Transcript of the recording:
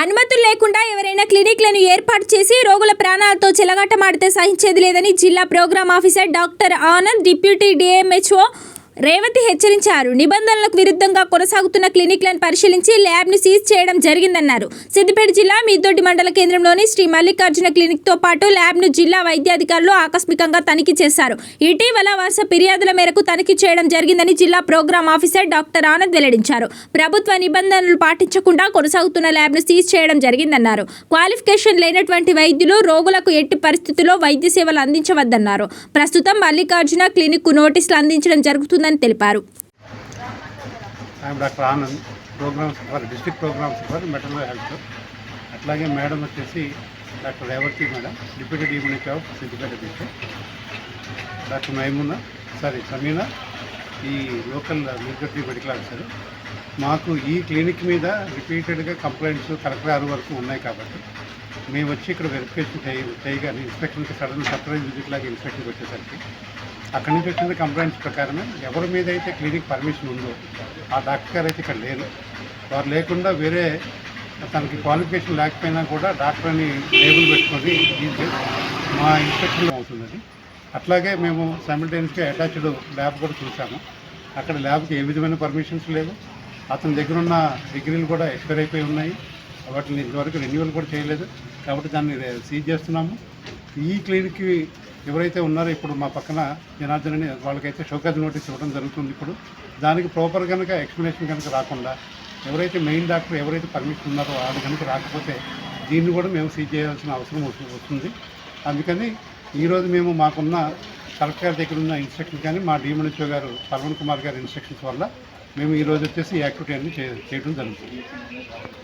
అనుమతులు లేకుండా ఎవరైనా క్లినిక్లను ఏర్పాటు చేసి రోగుల ప్రాణాలతో చెలగాటమాడితే సహించేది లేదని జిల్లా programme officer doctor Anand deputy DMHO Revathi హెచ్చరించారు. నిబంధనలకు విరుద్ధంగా కొనసాగుతున్న క్లినిక్లను పరిశీలించి ల్యాబ్ను సీజ్ చేయడం జరిగిందన్నారు. సిద్దిపేట జిల్లా మీదొడ్డి మండల కేంద్రంలోని శ్రీ మల్లికార్జున క్లినిక్తో పాటు ల్యాబ్ను జిల్లా వైద్యాధికారులు ఆకస్మికంగా తనిఖీ చేశారు. ఇటీవల వరుస ఫిర్యాదుల మేరకు తనిఖీ చేయడం జరిగిందని జిల్లా ప్రోగ్రామ్ ఆఫీసర్ డాక్టర్ ఆనంద్ వెల్లడించారు. ప్రభుత్వ నిబంధనలు పాటించకుండా కొనసాగుతున్న ల్యాబ్ను సీజ్ చేయడం జరిగిందన్నారు. క్వాలిఫికేషన్ లేనటువంటి వైద్యులు రోగులకు ఎట్టి పరిస్థితుల్లో వైద్య సేవలు అందించవద్దన్నారు. ప్రస్తుతం మల్లికార్జున క్లినిక్కు నోటీసులు అందించడం జరుగుతుందని తెలిపారు. Doctor Anand programmes for district programmes for maternal health. అట్లాగే మేడం వచ్చేసి doctor Revathi madam deputy డీమినిక్ of Siddipet district doctor Maimuna sorry Sameena ఈ లోకల్ మిలిటరీ మెడికల్ ఆఫీసర్. మాకు ఈ క్లినిక్ మీద రిపీటెడ్గా కంప్లైంట్స్ కలెక్టర్ గారి వరకు ఉన్నాయి కాబట్టి మేము వచ్చి ఇక్కడ వెరిఫికేషన్ చేయ చేయగానే ఇన్స్పెక్షన్కి సడన్ సర్ప్రైజ్ విజిట్ లాగా ఇన్స్పెక్షన్కి వచ్చేసరికి అక్కడి నుంచి వచ్చిన కంప్లైంట్స్ ప్రకారమే ఎవరి మీద అయితే క్లినిక్ పర్మిషన్ ఉందో ఆ డాక్టర్ గారు అయితే ఇక్కడ లేరు. వారు లేకుండా వేరే తనకి క్వాలిఫికేషన్ లేకపోయినా కూడా డాక్టర్ అని లేబుల్ పెట్టుకొని మా ఇన్స్పెక్షన్ అవుతున్నది. అట్లాగే మేము సైమిల్టేనియస్గా అటాచ్డ్ ల్యాబ్ కూడా చూసాము అక్కడ ల్యాబ్కి ఏ విధమైన పర్మిషన్స్ లేవు. అతని దగ్గర ఉన్న డిగ్రీలు కూడా ఎక్స్పైర్ అయిపోయి ఉన్నాయి. వాటిని ఇంతవరకు రెన్యువల్ కూడా చేయలేదు. కాబట్టి దాన్ని సీజ్ చేస్తున్నాము. ఈ క్లినిక్కి ఎవరైతే ఉన్నారో ఇప్పుడు మా పక్కన జనార్దన్ అని వాళ్ళకైతే షోకాజ్ నోటీస్ ఇవ్వడం జరుగుతుంది ఇప్పుడు. దానికి ప్రాపర్ కనుక ఎక్స్ప్లెనేషన్ కనుక రాకుండా ఎవరైతే మెయిన్ డాక్టర్ ఎవరైతే పర్మిషన్ ఉన్నారో వాళ్ళు కనుక రాకపోతే దీన్ని కూడా మేము సీజ్ చేయాల్సిన అవసరం వస్తుంది. అందుకని ఈరోజు మేము మాకున్న కలెక్టర్ గారి దగ్గర ఉన్న ఇన్స్ట్రక్షన్ కానీ మా డిఎంహెచ్ఓ గారు పవన్ కుమార్ గారి ఇన్స్ట్రక్షన్స్ వల్ల మేము ఈరోజు వచ్చేసి ఈ యాక్టివిటీ అన్ని చే- చేయడం జరుగుతుంది.